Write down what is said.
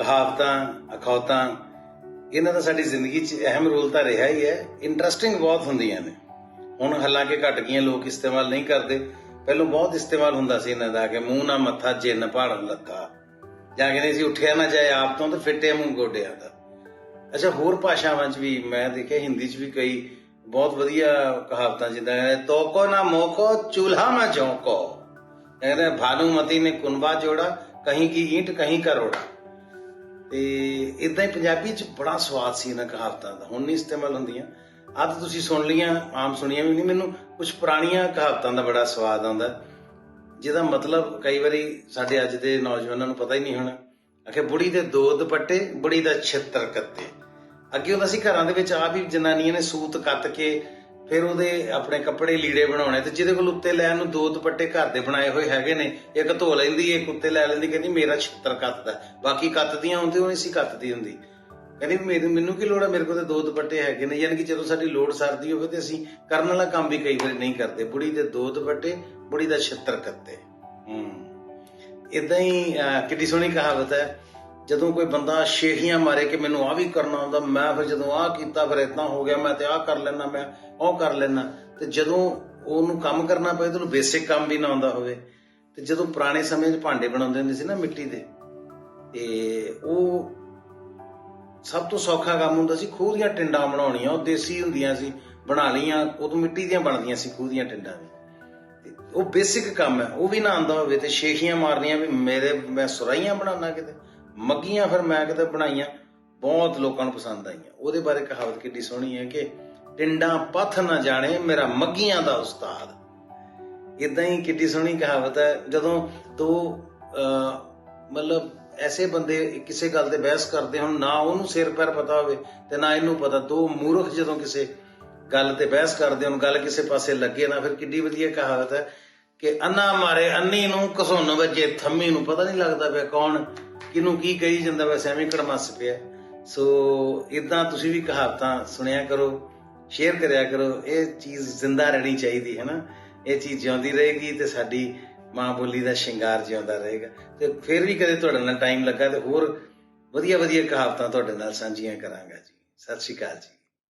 ਕਹਾਵਤਾਂ ਅਖੌਤਾਂ ਇਹਨਾਂ ਦਾ ਸਾਡੀ ਜ਼ਿੰਦਗੀ 'ਚ ਅਹਿਮ ਰੋਲ ਤਾਂ ਰਿਹਾ ਹੀ ਹੈ। ਇੰਟਰਸਟਿੰਗ ਬਹੁਤ ਹੁੰਦੀਆਂ ਨੇ। ਹੁਣ ਹਾਲਾਂਕਿ ਘਟ ਗਈਆਂ ਲੋਕ ਇਸਤੇਮਾਲ ਨਹੀਂ ਕਰਦੇ। ਪਹਿਲਾਂ ਬਹੁਤ ਇਸਤੇਮਾਲ ਹੁੰਦਾ ਸੀ ਇਹਨਾਂ ਦਾ ਕਿ ਮੂੰਹ ਨਾ ਮੱਥਾ ਜਿੰਨ ਪਹਾੜਨ ਲੱਗਾ। ਜਾਂ ਕਹਿੰਦੇ ਸੀ ਉੱਠਿਆ ਨਾ ਜਾਏ ਆਪ ਤੋਂ ਤੇ ਫਿੱਟੇ ਮੂੰਹ ਗੋਡਿਆਂ ਦਾ। ਅੱਛਾ ਹੋਰ ਭਾਸ਼ਾਵਾਂ 'ਚ ਵੀ ਮੈਂ ਦੇਖਿਆ ਹਿੰਦੀ 'ਚ ਵੀ ਕਈ ਬਹੁਤ ਵਧੀਆ ਕਹਾਵਤਾਂ ਜਿੱਦਾਂ ਹੈ, ਤੋਕੋ ਨਾ ਮੋਕੋ ਚੂल्हा ਨਾ ਚੌਂਕੋ। ਕਹਿੰਦੇ ਭਾਨੂਮਤੀ ਨੇ ਕੁਨਬਾ ਜੋੜਾ ਕਹੀਂ ਕੀ ਈਂਟ ਕਹੀਂ ਕਰੋੜਾ। ਤੇ ਇਦਾਂ ਹੀ ਪੰਜਾਬੀ 'ਚ ਬੜਾ ਸਵਾਦ ਸੀ ਇਹਨਾਂ ਕਹਾਵਤਾਂ ਦਾ। ਹੁਣ ਨਹੀਂ ਇਸਤੇਮਾਲ ਹੁੰਦੀਆਂ। ਆਹ ਤੁਸੀਂ ਸੁਣ ਲੀਆਂ ਆਮ ਸੁਣੀਆਂ ਵੀ ਨਹੀਂ ਮੈਨੂੰ ਕੁਝ ਪੁਰਾਣੀਆਂ ਕਹਾਵਤਾਂ ਦਾ ਬੜਾ ਸਵਾਦ ਆਉਂਦਾ। ਜਿਹਦਾ ਮਤਲਬ ਕਈ ਵਾਰੀ ਸਾਡੇ ਅੱਜ ਦੇ ਨੌਜਵਾਨਾਂ ਨੂੰ ਪਤਾ ਹੀ ਨਹੀਂ ਹੋਣਾ। ਆਖੇ, ਬੁੜੀ ਦੇ ਦੋ ਦੁਪੱਟੇ, ਬੁੜੀ ਦਾ ਛਿੱਤਰ ਕੱਤੇ। ਅੱਗੇ ਹੁੰਦਾ ਸੀ ਘਰਾਂ ਦੇ ਵਿੱਚ ਆ ਵੀ ਜਨਾਨੀਆਂ ਨੇ ਸੂਤ ਕੱਤ ਕੇ ਫਿਰ ਉਹਦੇ ਆਪਣੇ ਕੱਪੜੇ ਲੀੜੇ ਬਣਾਉਣੇ ਤੇ ਜਿਹਦੇ ਕੋਲ ਉੱਤੇ ਲੈਣ ਨੂੰ ਦੋ ਦੁਪੱਟੇ ਘਰ ਦੇ ਬਣਾਏ ਹੋਏ ਹੈਗੇ ਨੇ ਇੱਕ ਧੋ ਲੈਂਦੀ ਇੱਕ ਉੱਤੇ ਲੈ ਲੈਂਦੀ ਕਹਿੰਦੀ ਮੇਰਾ ਛਿੱਤਰ ਕੱਤਦਾ। ਬਾਕੀ ਕੱਤਦੀਆਂ ਹੁੰਦੇ ਉਹ ਨਹੀਂ ਸੀ ਕੱਤਦੀ ਹੁੰਦੀ। ਕਹਿੰਦੀ ਵੀ ਮੈਨੂੰ ਮੈਨੂੰ ਕੀ ਲੋੜ ਹੈ ਮੇਰੇ ਕੋਲ ਤਾਂ ਦੋ ਦੁਪੱਟੇ ਹੈਗੇ ਨੇ ਯਾਨੀ ਕਿ ਜਦੋਂ ਸਾਡੀ ਲੋੜ ਸਰਦੀ ਹੋਵੇ ਤੇ ਅਸੀਂ ਕਰਨ ਵਾਲਾ ਕੰਮ ਵੀ ਕਈ ਵਾਰੀ ਨਹੀਂ ਕਰਦੇ। ਬੁੜੀ ਦੇ ਦੋ ਦੁਪੱਟੇ ਬੁੜੀ ਦਾ ਛਿੱਤਰ ਕੱਤੇ। ਹੂੰ। ਇਦਾਂ ਹੀ ਅਹ, ਕਿੱਡੀ ਸੋਹਣੀ ਕਹਾਵਤ ਹੈ। ਜਦੋਂ ਕੋਈ ਬੰਦਾ ਸ਼ੇਖੀਆਂ ਮਾਰੇ ਕਿ ਮੈਨੂੰ ਆ ਵੀ ਕਰਨਾ ਆਉਂਦਾ ਮੈਂ ਫਿਰ ਜਦੋਂ ਆਹ ਕੀਤਾ, ਫਿਰ ਇਦਾਂ ਹੋ ਗਿਆ, ਮੈਂ ਤੇ ਆਹ ਕਰ ਲੈਣਾ ਮੈਂ ਉਹ ਕਰ ਲੈਣਾ ਤੇ ਜਦੋਂ ਉਹਨੂੰ ਕੰਮ ਕਰਨਾ ਪਏ ਤੇ ਬੇਸਿਕ ਕੰਮ ਵੀ ਨਾ ਆਉਂਦਾ ਹੋਵੇ। ਤੇ ਜਦੋਂ ਪੁਰਾਣੇ ਸਮੇਂ 'ਚ ਭਾਂਡੇ ਬਣਾਉਂਦੇ ਹੁੰਦੇ ਸੀ ਨਾ ਮਿੱਟੀ ਦੇ, ਤੇ ਉਹ ਸਭ ਤੋਂ ਸੌਖਾ ਕੰਮ ਹੁੰਦਾ ਸੀ ਖੂਹ ਦੀਆਂ ਟਿੰਡਾਂ ਬਣਾਉਣੀਆਂ, ਉਹ ਦੇਸੀ ਹੁੰਦੀਆਂ ਸੀ, ਬਣਾ ਲਈਆਂ, ਉਦੋਂ ਮਿੱਟੀ ਦੀਆਂ ਬਣਦੀਆਂ ਸੀ ਖੂਹ ਦੀਆਂ ਟਿੰਡਾਂ ਵੀ। ਉਹ ਬੇਸਿਕ ਕੰਮ ਹੈ, ਉਹ ਵੀ ਨਾ ਆਂਦਾ ਹੋਵੇ ਤੇ ਸ਼ੇਖੀਆਂ ਮਾਰਨੀਆਂ ਵੀ ਮੇਰੇ, ਮੈਂ ਸੁਰਾਈਆਂ ਬਣਾਉਣਾ ਕਿਤੇ। ਮੱਗੀਆਂ ਫਿਰ ਮੈਂ ਕਿਤੇ ਬਣਾਈਆਂ, ਬਹੁਤ ਲੋਕਾਂ ਨੂੰ ਪਸੰਦ ਆਈਆਂ। ਉਹਦੇ ਬਾਰੇ ਕਹਾਵਤ ਕਿੱਡੀ ਸੋਹਣੀ ਹੈ ਕਿ ਟਿੰਡਾਂ ਪੱਥ ਨਾ ਜਾਣੇ ਮੇਰਾ ਮੱਗੀਆਂ ਦਾ ਉਸਤਾਦ। ਇਦਾਂ ਹੀ ਕਿੱਡੀ ਸੋਹਣੀ ਕਹਾਵਤ ਹੈ। ਜਦੋਂ ਤੂੰ ਮਤਲਬ ਐਸੇ ਬੰਦੇ ਕਿਸੇ ਗੱਲ ਤੇ ਬਹਿਸ ਕਰਦੇ ਹੁਣ, ਨਾ ਉਹਨੂੰ ਸਿਰ ਪੈਰ ਪਤਾ ਹੋਵੇ ਤੇ ਨਾ ਇਹਨੂੰ ਪਤਾ, ਦੋ ਮੂਰਖ ਜਦੋਂ ਕਿਸੇ ਗੱਲ ਤੇ ਬਹਿਸ ਕਰਦੇ ਹੁਣ, ਗੱਲ ਕਿਸੇ ਪਾਸੇ ਲੱਗੇ ਨਾ ਫਿਰ ਕਿੱਡੀ ਵਧੀਆ ਕਹਾਵਤ ਹੈ ਕਿ ਅੰਨਾ ਮਾਰੇ ਅੰਨੀ ਨੂੰ, ਘਸੁੰਨ ਵੱਜੇ ਥੰਮੀ ਨੂੰ, ਪਤਾ ਨਹੀਂ ਲੱਗਦਾ ਪਿਆ ਕੌਣ ਕਿਹਨੂੰ ਕੀ ਕਹੀ ਜਾਂਦਾ ਵੈਸੇ ਐਵੇਂ ਕੜਮੱਸ ਪਿਆ। ਸੋ ਇਦਾਂ ਤੁਸੀਂ ਵੀ ਕਹਾਵਤਾਂ ਸੁਣਿਆ ਕਰੋ ਸ਼ੇਅਰ ਕਰਿਆ ਕਰੋ, ਇਹ ਚੀਜ਼ ਜ਼ਿੰਦਾ ਰਹਿਣੀ ਚਾਹੀਦੀ ਹੈ ਨਾ। ਇਹ ਚੀਜ਼ ਜਿਉਂਦੀ ਰਹੇਗੀ ਤੇ ਸਾਡੀ ਮਾਂ ਬੋਲੀ ਦਾ ਸ਼ਿੰਗਾਰ ਜਿਉਂਦਾ ਰਹੇਗਾ। ਤੇ ਫਿਰ ਵੀ ਕਦੇ ਤੁਹਾਡੇ ਨਾਲ ਟਾਈਮ ਲੱਗਾ ਤੇ ਹੋਰ ਵਧੀਆ ਵਧੀਆ ਕਹਾਵਤਾਂ ਤੁਹਾਡੇ ਨਾਲ ਸਾਂਝੀਆਂ ਕਰਾਂਗਾ ਜੀ। ਸਤਿ ਸ਼੍ਰੀ ਅਕਾਲ ਜੀ।